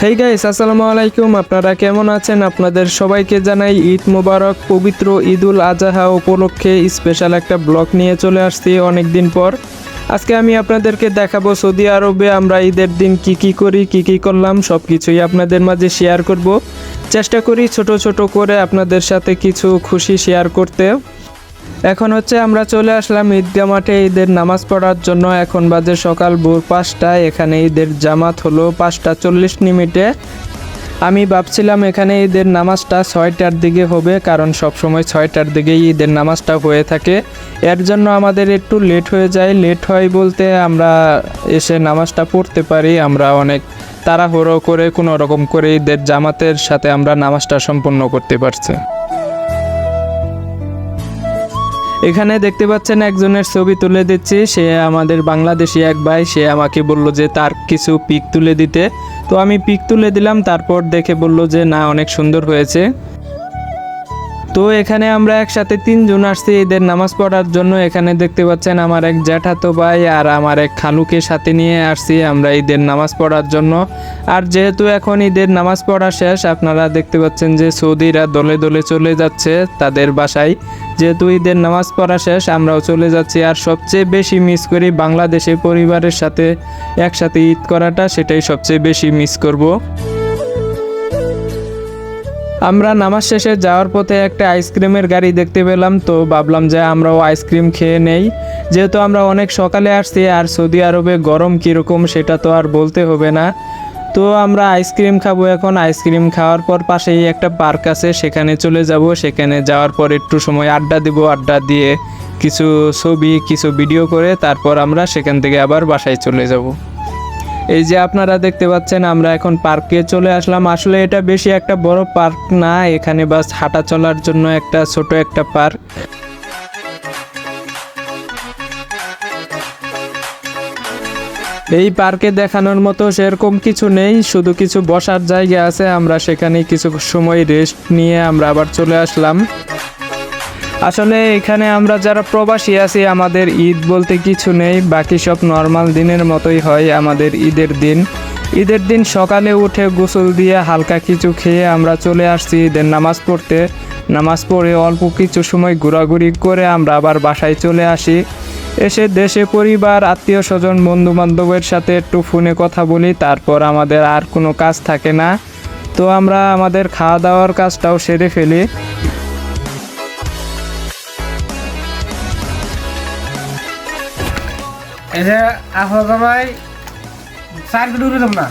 Hey guys আসসালামু আলাইকুম আপনারা কেমন আছেন আপনাদের সবাইকে জানাই ঈদ মোবারক পবিত্র ঈদুল আজহা উপলক্ষে স্পেশাল একটা ব্লগ নিয়ে চলে আসছি অনেক দিন পর আজকে আমি আপনাদেরকে দেখাবো সৌদি আরবে আমরা ঈদের দিন কি কি করি কি কি করলাম সব কিছুই আপনাদের মাঝে শেয়ার করব চেষ্টা করি ছোট ছোট করে আপনাদের সাথে কিছু খুশি শেয়ার করতে এখন হচ্ছে আমরা চলে আসলাম ঈদগাহ মাঠে ঈদের নামাজ পড়ার জন্য। এখন বাজে সকাল ভোর পাঁচটায়, এখানে ঈদের জামাত হলো পাঁচটা চল্লিশ মিনিটে। আমি ভাবছিলাম এখানে ঈদের নামাজটা ছয়টার দিকে হবে, কারণ সবসময় ছয়টার দিকেই ঈদের নামাজটা হয়ে থাকে। এর জন্য আমাদের একটু লেট হয়ে যায়। লেট হয় বলতে আমরা এসে নামাজটা পড়তে পারি, আমরা অনেক তাড়াহুড়ো করে, কোনো রকম করে ঈদের জামাতের সাথে আমরা নামাজটা সম্পন্ন করতে পারছি। এখানে দেখতে পাচ্ছেন একজনের ছবি তুলে দিচ্ছি। সে আমাদের বাংলাদেশি এক ভাই, সে আমাকে বলল যে তার কিছু পিক তুলে দিতে। তো আমি পিক তুলে দিলাম, তারপর দেখে বলল যে না, অনেক সুন্দর হয়েছে। তো এখানে আমরা একসাথে তিনজন আসছি ঈদের নামাজ পড়ার জন্য। এখানে দেখতে পাচ্ছেন আমার এক জ্যাঠাতো ভাই আর আমার এক খালুকে সাথে নিয়ে আসছি আমরা ঈদের নামাজ পড়ার জন্য। আর যেহেতু এখন ঈদের নামাজ পড়া শেষ, আপনারা দেখতে পাচ্ছেন যে সৌদিরা দলে দলে চলে যাচ্ছে তাদের বাসায়। যেহেতু ঈদের নামাজ পড়া শেষ, আমরাও চলে যাচ্ছি। আর সবচেয়ে বেশি মিস করি বাংলাদেশে পরিবারের সাথে একসাথে ঈদ করাটা, সেটাই সবচেয়ে বেশি মিস করব। আমরা নামাজ শেষে যাওয়ার পথে একটা আইসক্রিমের গাড়ি দেখতে পেলাম, তো ভাবলাম যে আমরাও আইসক্রিম খেয়ে নেই। যেহেতু আমরা অনেক সকালে আসছি, আর সৌদি আরবে গরম কীরকম, সেটা তো আর বলতে হবে না। তো আমরা আইসক্রিম খাব এখন। আইসক্রিম খাওয়ার পর পাশেই একটা পার্ক আছে, সেখানে চলে যাব। সেখানে যাওয়ার পর একটু সময় আড্ডা দিব, আড্ডা দিয়ে কিছু ছবি, কিছু ভিডিও করে তারপর আমরা সেখান থেকে আবার বাসায় চলে যাব। এই যে আপনারা দেখতে পাচ্ছেন, আমরা এখন পার্কে চলে আসলাম। আসলে এটা বেশি একটা বড় পার্ক না, এখানে বাস হাঁটা চলার জন্য একটা ছোট একটা পার্ক। এই পার্কে দেখানোর মতো সেরকম কিছু নেই, শুধু কিছু বসার জায়গা আছে, আমরা সেখানে কিছু সময় রেস্ট নিয়ে আমরা আবার চলে আসলাম। আসলে এখানে আমরা যারা প্রবাসী আছি, আমাদের ঈদ বলতে কিছু নেই, বাকি সব নর্মাল দিনের মতোই হয় আমাদের ঈদের দিন। ঈদের দিন সকালে উঠে গোসল দিয়ে হালকা কিছু খেয়ে আমরা চলে আসছি ঈদের নামাজ পড়তে। নামাজ পড়ে অল্প কিছু সময় ঘোরাঘুরি করে আমরা আবার বাসায় চলে আসি। এসে দেশে পরিবার আত্মীয় স্বজন বন্ধু বান্ধবের সাথে একটু ফোনে কথা বলি তারপর আমাদের আর কোনো কাজ থাকে না। তো আমরা আমাদের খাওয়া দাওয়ার কাজটাও সেরে ফেলি। এই যে আফা জামাই চার কোটি উঠে না।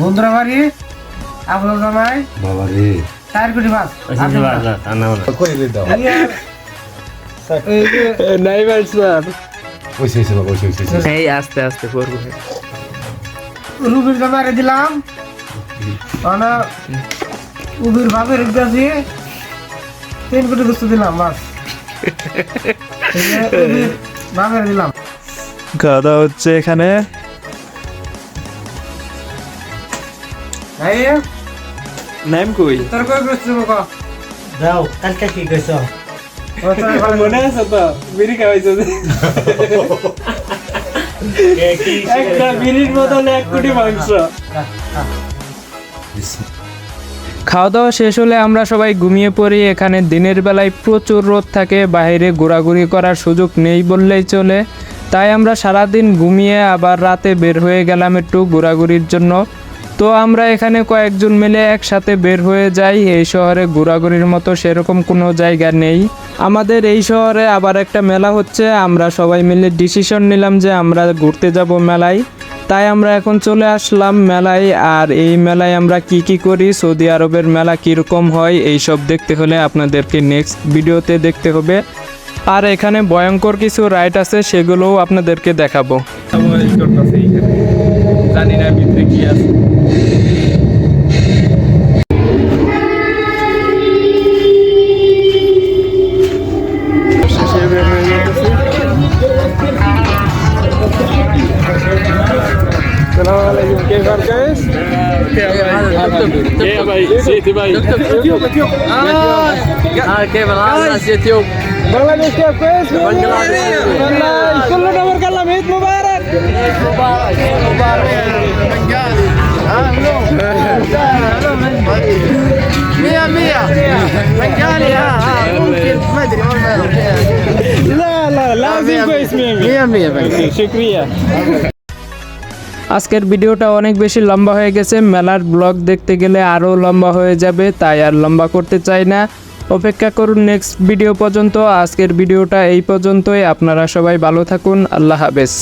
বন্ধুরা বাড়ি? আফা জামাই বাবা রে চার কোটি মাছ নাই স্যার ওইসে ওইসে বাবা ওইসে ওইসে এই আস্তে আস্তে করব রুবির জামাইরে দিলাম। মানে উবির ভাবের দিয়েছি তিন কোটি গুস্ত দিলাম বাস। ভাবের দিলাম। দাওয়া হচ্ছে এখানে। এই নাম কই? তোর কই গুস্ত দেবো ক যাও কালকে কি কইছ? মনে আছে তো বিড়ি খাওয়াইছে একটা বিড়ির বদলে এক কোটি মাংস খাওয়া দাওয়া শেষ হলে আমরা সবাই ঘুমিয়ে পড়ি। এখানে দিনের বেলায় প্রচুর রোদ থাকে, বাইরে ঘোরাঘুরি করার সুযোগ নেই বললেই চলে। তাই আমরা সারাদিন ঘুমিয়ে আবার রাতে বের হয়ে গেলাম একটু ঘোরাঘুরির জন্য। তো আমরা এখানে কয়েকজন মিলে একসাথে বের হয়ে যাই। এই শহরে ঘোরাঘুরির মতো সেরকম কোনো জায়গা নেই। আমাদের এই শহরে আবার একটা মেলা হচ্ছে। আমরা সবাই মিলে ডিসিশন নিলাম যে আমরা ঘুরতে যাব মেলায়। তাই আমরা এখন চলে আসলাম মেলায়। আর এই মেলায় আমরা কি কি করি? সৌদি আরবের মেলা কীরকম হয়? এই সব দেখতে হলে আপনাদেরকে নেক্সট ভিডিওতে দেখতে হবে। আর এখানে ভয়ঙ্কর কিছু রাইড আছে, সেগুলোও আপনাদেরকে দেখাবো। জানি না ভিতরে কি আছে। Quem vai que é esse? Quem vai? Siti vai. Ah, quem vai lá? Siti o. Bangladesh के फेस कुल्लू नंबर का लमीत मुबारक मुबारक मुबारक مية مية مجاني ها ممكن ما ادري لا لا لازم كويس مية مية مية مية شكرية আজকের ভিডিওটা অনেক বেশি লম্বা হয়ে গেছে। মেলার ব্লগ দেখতে গেলে আরও লম্বা হয়ে যাবে, তাই আর লম্বা করতে চাই না। অপেক্ষা করুন নেক্সট ভিডিও পর্যন্ত। আজকের ভিডিওটা এই পর্যন্তই। আপনারা সবাই ভালো থাকুন। আল্লাহ হাফেজ।